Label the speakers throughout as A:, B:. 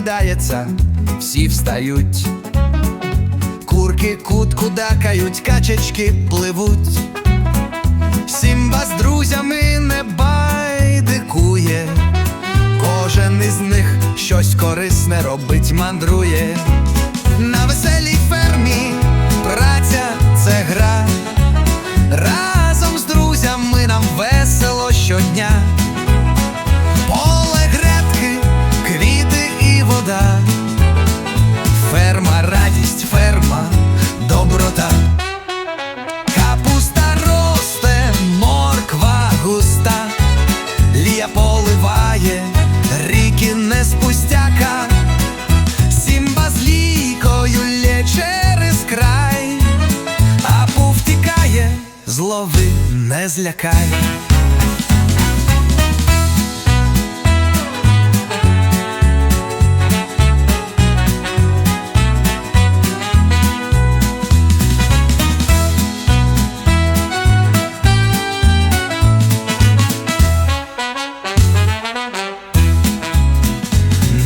A: прокидається, всі встають. Курки кутку дакають, качечки пливуть. Сімба з друзями не байдикує, кожен із них щось корисне робить, мандрує. Злови не злякай.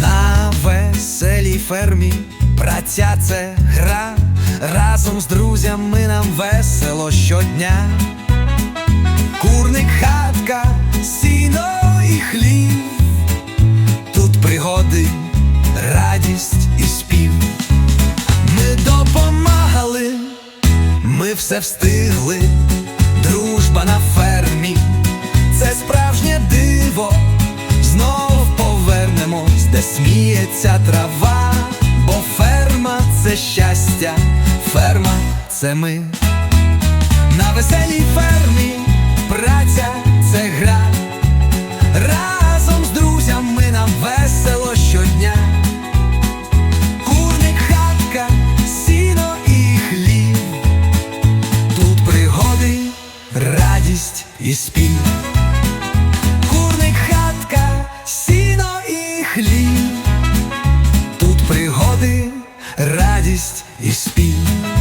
A: На веселій фермі праця це гра. Разом з друзями нам весело щодня. Курник, хатка, сіно і хлів. Тут пригоди, радість і спів. Ми допомагали, ми все встигли. Дружба на фермі, це справжнє диво. Знов повернемось, де сміється трава, бо ферма це щастя, ферма це ми. На веселій фермі праця це гра. Разом з друзями нам весело щодня. Курник, хатка, сіно і хліб. Тут пригоди, радість і спів. This is spin.